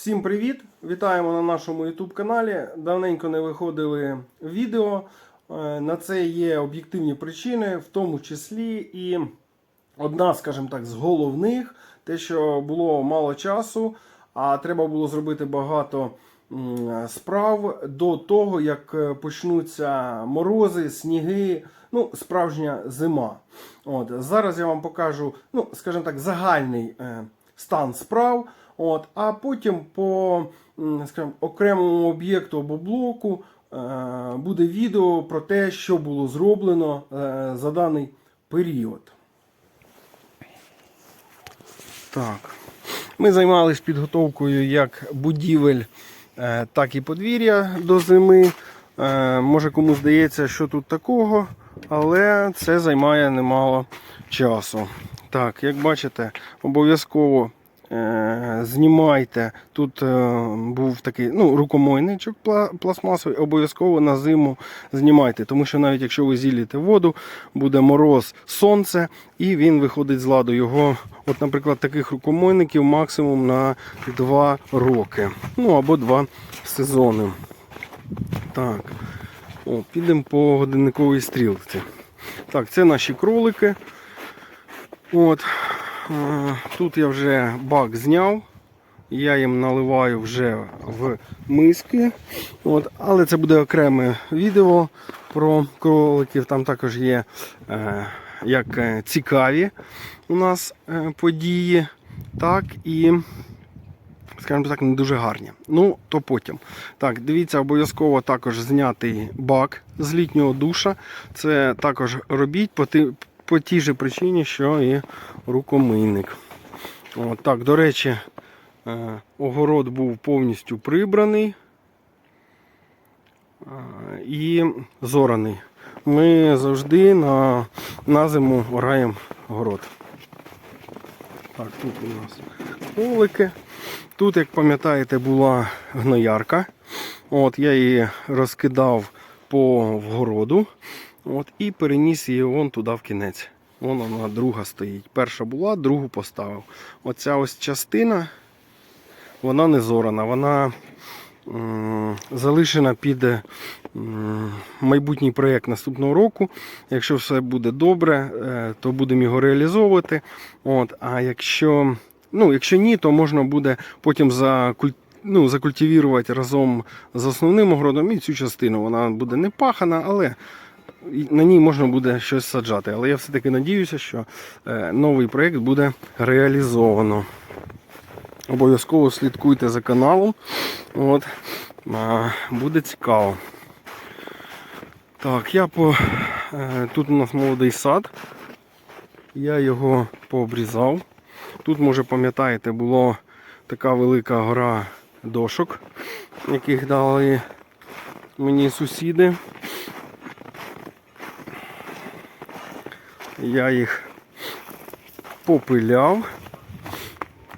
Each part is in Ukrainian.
Всім привіт! Вітаємо на нашому YouTube каналі. Давненько не виходили відео. Е, На це є об'єктивні причини, в тому числі і одна, скажімо так, з головних, те, що було мало часу, а треба було зробити багато справ до того, як е, почнуться морози, сніги, ну, справжня зима. От, зараз я вам покажу, ну, скажімо так, загальний е, стан справ. От, а потім по скажімо, окремому об'єкту або блоку е, буде відео про те, що було зроблено е, за даний період. Так. Ми займалися підготовкою як будівель, е, так і подвір'я до зими. Може комусь здається, що тут такого, але це займає немало часу. Так, як бачите, обов'язково знімайте. Тут е, був такий ну, рукомойничок пластмасовий, обов'язково на зиму знімайте, тому що навіть якщо ви зіліте воду, буде мороз, сонце, і він виходить з ладу. Його, от, наприклад, таких рукомойників максимум на 2 роки. Ну або 2 сезони. Так. О, підемо по годинниковій стрілці. Так, це наші кролики. От. Е, Тут я вже бак зняв. Я їм наливаю вже в миски. От. Але це буде окреме відео про кроликів. Там також є е, як е, цікаві у нас події, так і скажімо так, не дуже гарні. Ну, то потім. Так, дивіться, обов'язково також знятий бак з літнього душа. Це також робіть по, тій же причині, що і рукомийник. От, так, до речі, е, огород був повністю прибраний е, і зораний. Ми завжди на, на зимуораємо город. Так, тут у нас кролики. Тут, як пам'ятаєте, була гноярка. От, я її розкидав по вгороду от, і переніс її вон туди в кінець. Вон вона друга стоїть. Перша була, другу поставив. Оця ось частина, вона не зорана, вона м, залишена під м, майбутній проєкт наступного року. Якщо все буде добре, е, то будемо його реалізовувати. От, а якщо Ну, якщо ні, то можна буде потім закуль... ну, закультивувати разом з основним огородом і цю частину. Вона буде не пахана, але на ній можна буде щось саджати. Але я все-таки надіюся, що е, новий проєкт буде реалізовано. Обов'язково слідкуйте за каналом. От, буде цікаво. Так, я по... е, тут у нас молодий сад. Я його пообрізав. Тут, може, пам'ятаєте, була така велика гора дошок, яких дали мені сусіди. Я їх попиляв.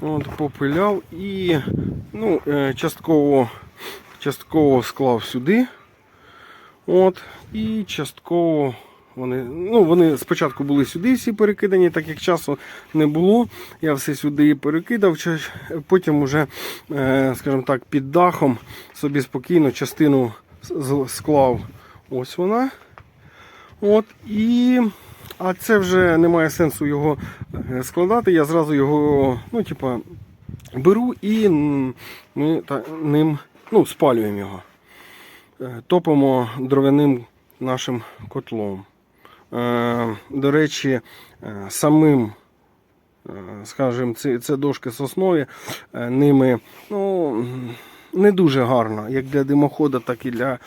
От, попиляв і ну, е, частково, частково склав сюди. От, і частково вони, ну, вони спочатку були сюди всі перекидані, так як часу не було. Я все сюди перекидав, потім уже, е, скажімо так, під дахом собі спокійно частину склав. Ось вона. От, і... А це вже немає сенсу його е, складати. Я зразу його ну, типа, беру і ми та, ним ну, спалюємо його. Е, Топимо дров'яним нашим котлом. Е, До речі, самим, скажімо, це дошки соснові, ними ну, не дуже гарно, як для димохода, так і для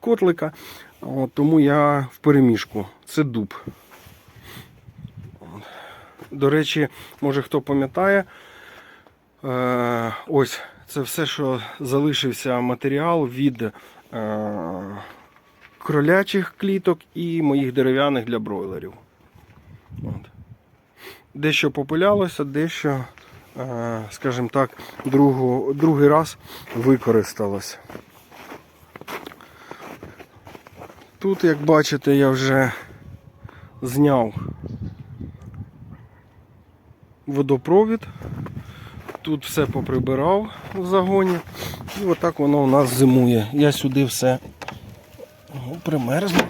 котлика. От, тому я в переміжку. Це дуб. До речі, може хто пам'ятає, е, ось це все, що залишився матеріал від е, кролячих кліток і моїх дерев'яних для бройлерів. От. Дещо попилялося, дещо, е, скажімо так, другу, другий раз використалось. Тут, як бачите, я вже зняв водопровід. Тут все поприбирав в загоні. І отак воно у нас зимує. Я сюди все ну, примерзло.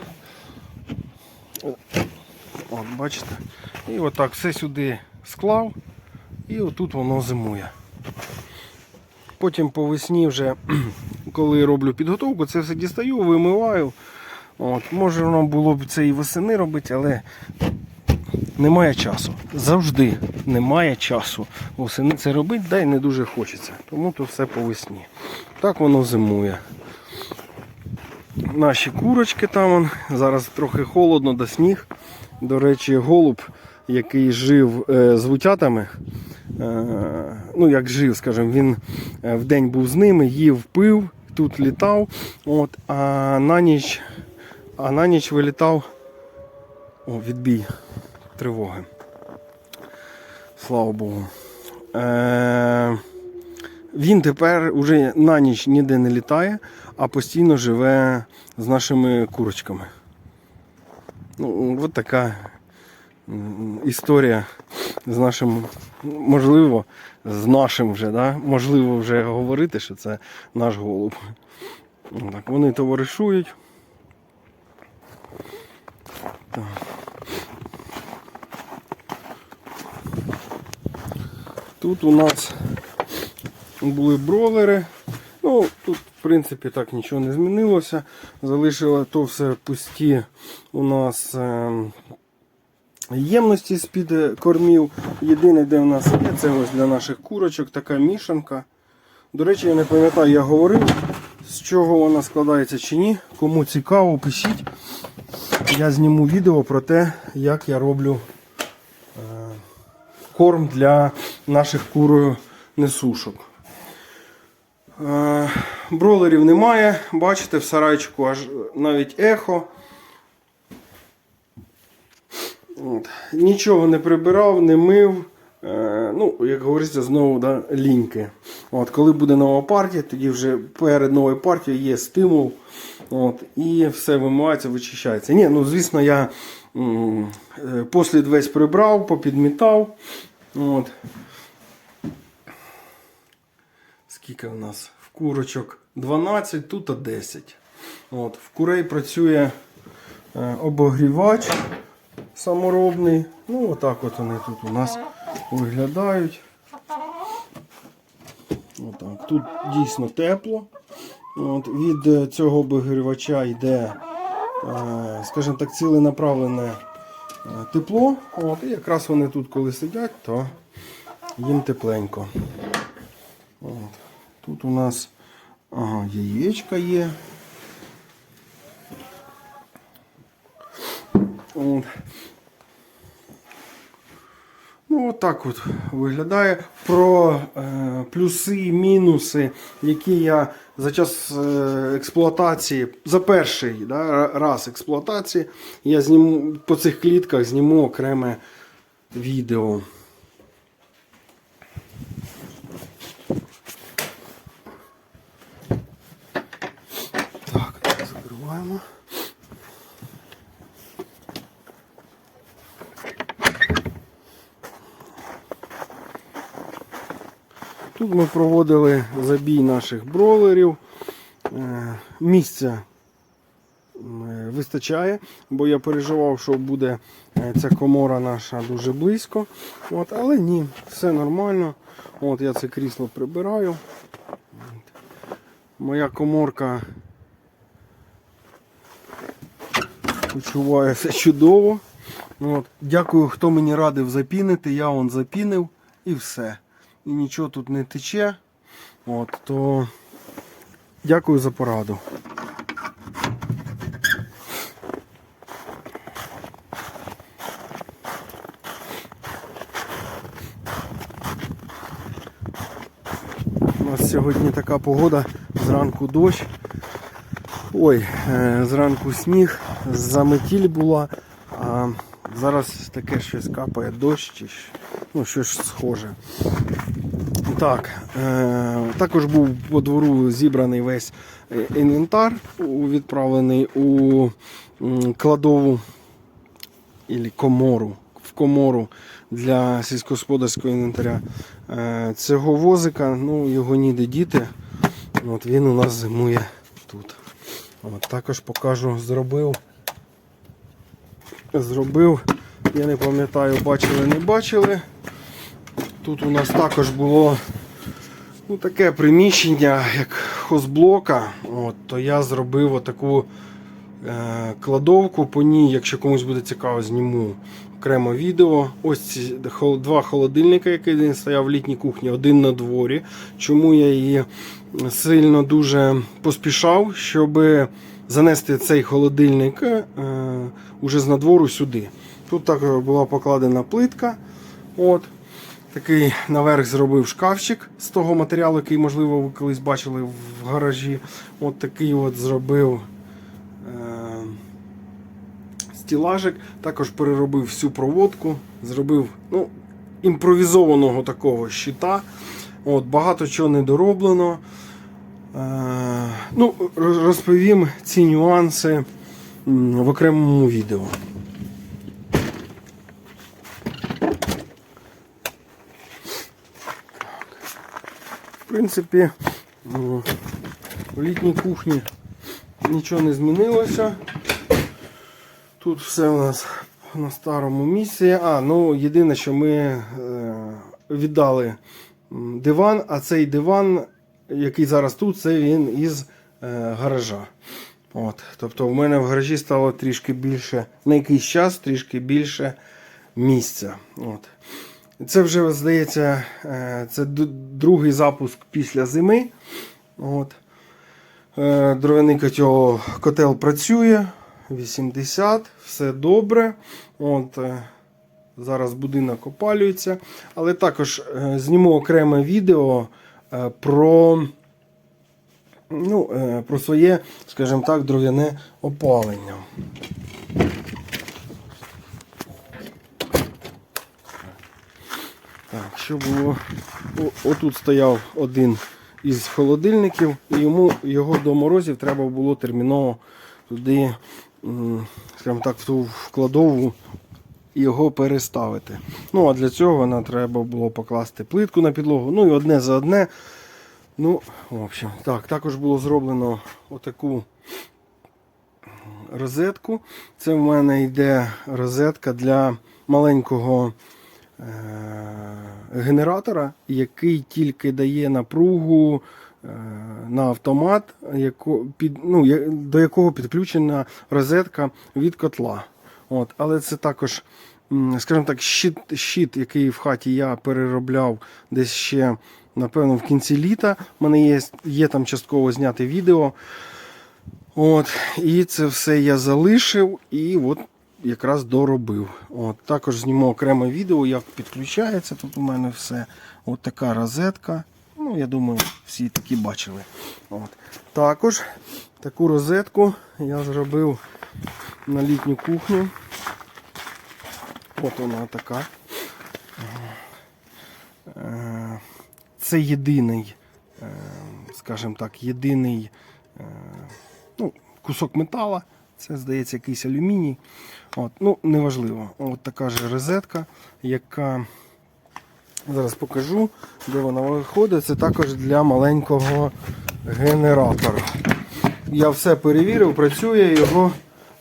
От, бачите? І отак все сюди склав і отут воно зимує. Потім по весні вже, коли роблю підготовку, це все дістаю, вимиваю. От, може воно було б це і восени робити, але немає часу. Завжди немає часу. Восени це робити, да й не дуже хочеться. Тому то все по весні. Так воно зимує. Наші курочки там. он. Зараз трохи холодно до сніг. До речі, голуб, який жив е, з вутятами, е, ну як жив, скажімо, він е, вдень був з ними, їв, пив, тут літав, от, а на ніч, а на ніч вилітав о, відбій тривоги. Слава Богу. Е, він тепер уже на ніч ніде не літає, а постійно живе з нашими курочками. Ну, от така історія з нашим, можливо, з нашим вже, да? можливо вже говорити, що це наш голуб. Так, вони товаришують. Так. Тут у нас були бролери. Ну, тут, в принципі, так нічого не змінилося. Залишило то все пусті у нас ем, ємності з-під е, кормів. Єдине, де у нас є, це ось для наших курочок така мішанка. До речі, я не пам'ятаю, я говорив, з чого вона складається чи ні. Кому цікаво, пишіть. Я зніму відео про те, як я роблю корм для наших куронесушок. Е, Бролерів немає, бачите, в сарайчику аж навіть ехо. От. Нічого не прибирав, не мив. Е, ну, як говориться, знову да, ліньки. От, коли буде нова партія, тоді вже перед новою партією є стимул. От, і все вимивається, вичищається. Ні, ну звісно, я послід весь прибрав, попідмітав. От. Скільки у нас? В курочок 12, тут 10. От, в курей працює е, обогрівач саморобний. Ну, отак от вони тут у нас виглядають. Отак. Тут дійсно тепло. От, від е, цього обігрівача йде, е, скажімо так, ціленаправлене е, тепло. От, і якраз вони тут, коли сидять, то їм тепленько. От. Тут у нас ага, яєчка є. От. Ну, от так от виглядає. Про е, плюси і мінуси, які я за час е, експлуатації, за перший да, раз експлуатації, я зніму по цих клітках зніму окреме відео. Так, закриваємо. Тут ми проводили забій наших бролерів. Е, Місця е, вистачає, бо я переживав, що буде е, ця комора наша дуже близько. От, але ні, все нормально. От Я це крісло прибираю. Моя коморка почуває все чудово. От. Дякую, хто мені радив запінити. Я он запінив і все. І нічого тут не тече. От, то дякую за пораду. У нас сьогодні така погода, зранку дощ. Ой, е, зранку сніг, заметіль була, а зараз таке щось капає дощ, чи ну, щось схоже. Так, е, також був по двору зібраний весь е, інвентар, відправлений у кладову комору. В комору для сільськогосподарського інвентаря. Е, Цього возика, ну його ніде діти. От він у нас зимує тут. От, також покажу, зробив. Зробив, я не пам'ятаю, бачили, не бачили. Тут у нас також було ну, таке приміщення, як хозблока. От, то я зробив отаку е, кладовку по ній, якщо комусь буде цікаво, зніму окремо відео. Ось ці два холодильника, один стояв в літній кухні, один на дворі. Чому я її сильно дуже поспішав, щоб занести цей холодильник е, уже з надвору сюди. Тут також була покладена плитка. От. Такий наверх зробив шкафчик з того матеріалу, який, можливо, ви колись бачили в гаражі. От такий от зробив е- стілажик. Також переробив всю проводку, зробив ну, імпровізованого такого щита. От, багато чого не дороблено. Е- ну, розповім ці нюанси в окремому відео. Принципі, в літній кухні нічого не змінилося. Тут все у нас на старому місці. А, ну єдине, що ми е, віддали диван, а цей диван, який зараз тут, це він із е, гаража. От, тобто в мене в гаражі стало трішки більше, на якийсь час трішки більше місця. От. Це вже, здається, е, це другий запуск після зими. От. Е, Дровяний котел, котел працює. 80, все добре. От, е, зараз будинок опалюється. Але також зніму окреме відео про, ну, про своє, скажімо так, дров'яне опалення. Так, що було? О, отут стояв один із холодильників, і йому його до морозів треба було терміново туди, скажімо так, в ту вкладову його переставити. Ну, а для цього нам треба було покласти плитку на підлогу. Ну і одне за одне. Ну, в общем, так, також було зроблено отаку розетку. Це в мене йде розетка для маленького генератора, який тільки дає напругу е, на автомат, ну, до якого підключена розетка від котла. От, але це також, скажімо так, щит, який в хаті я переробляв десь ще, напевно, в кінці літа. У мене є, є там частково зняте відео. От, і це все я залишив і от якраз доробив. От, також зніму окреме відео, як підключається. Тут у мене все. От така розетка. Ну, я думаю, всі такі бачили. От. Також таку розетку я зробив на літню кухню. От вона така. Е, Це єдиний, е, скажімо так, єдиний е, ну, кусок метала. Це, здається, якийсь алюміній. От, ну, неважливо. От така ж розетка, яка зараз покажу, де вона виходить. Це також для маленького генератора. Я все перевірив, працює, його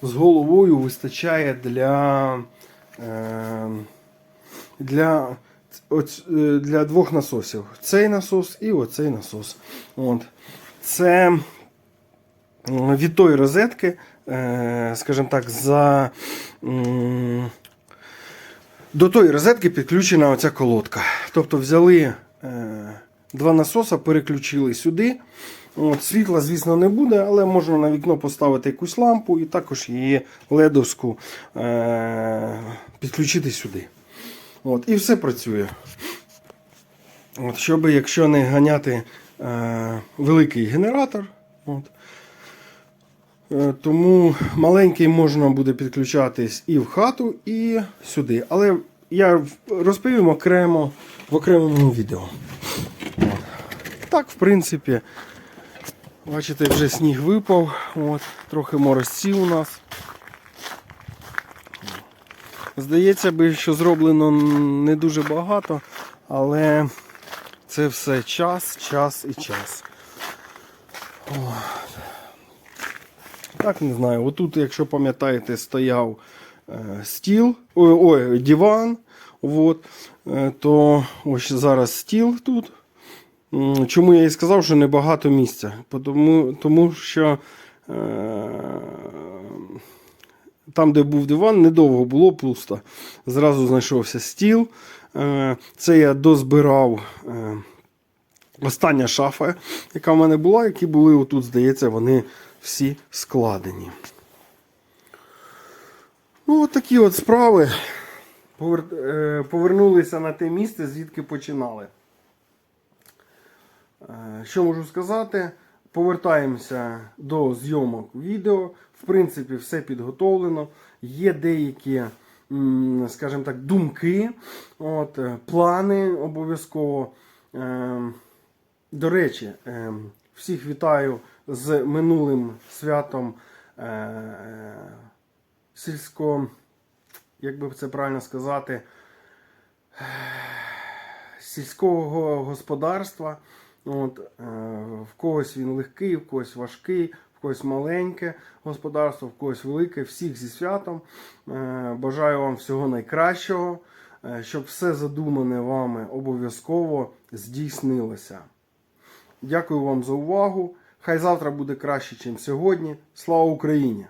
з головою вистачає для, е, для, е, для двох насосів. Цей насос і оцей насос. От. Це від тої розетки, скажімо так, за. До тої розетки підключена оця колодка. Тобто взяли е, два насоса, переключили сюди. От, світла, звісно, не буде, але можна на вікно поставити якусь лампу і також її ледовську е, підключити сюди. От, і все працює. От, щоб, якщо не ганяти е, великий генератор, от, Е, Тому маленький можна буде підключатись і в хату, і сюди. Але я розповім окремо в окремому відео. От. Так, в принципі, бачите, вже сніг випав, от, трохи морозці у нас. Здається би, що зроблено не дуже багато, але це все час, час і час. О. Так не знаю. Отут, якщо пам'ятаєте, стояв е, стіл, ой, ой, диван. От, е, то ось зараз стіл тут. Чому я і сказав, що небагато місця? Тому, тому що е, там, де був диван, недовго було пусто. Зразу знайшовся стіл. Е, Це я дозбирав е, остання шафа, яка в мене була, які були отут, здається, вони всі складені. Ну, от такі от справи. Е, Повернулися на те місце, звідки починали. Е, Що можу сказати? Повертаємося до зйомок відео. В принципі, все підготовлено. Є деякі, скажімо так, думки, от, е, плани обов'язково. Е, До речі, е, всіх вітаю з минулим святом е, сільсько, як би це правильно сказати, сільського господарства. От, е, в когось він легкий, в когось важкий, в когось маленьке господарство, в когось велике. Всіх зі святом. Е, бажаю вам всього найкращого, е, щоб все задумане вами обов'язково здійснилося. Дякую вам за увагу. Хай завтра буде краще, ніж сьогодні. Слава Україні!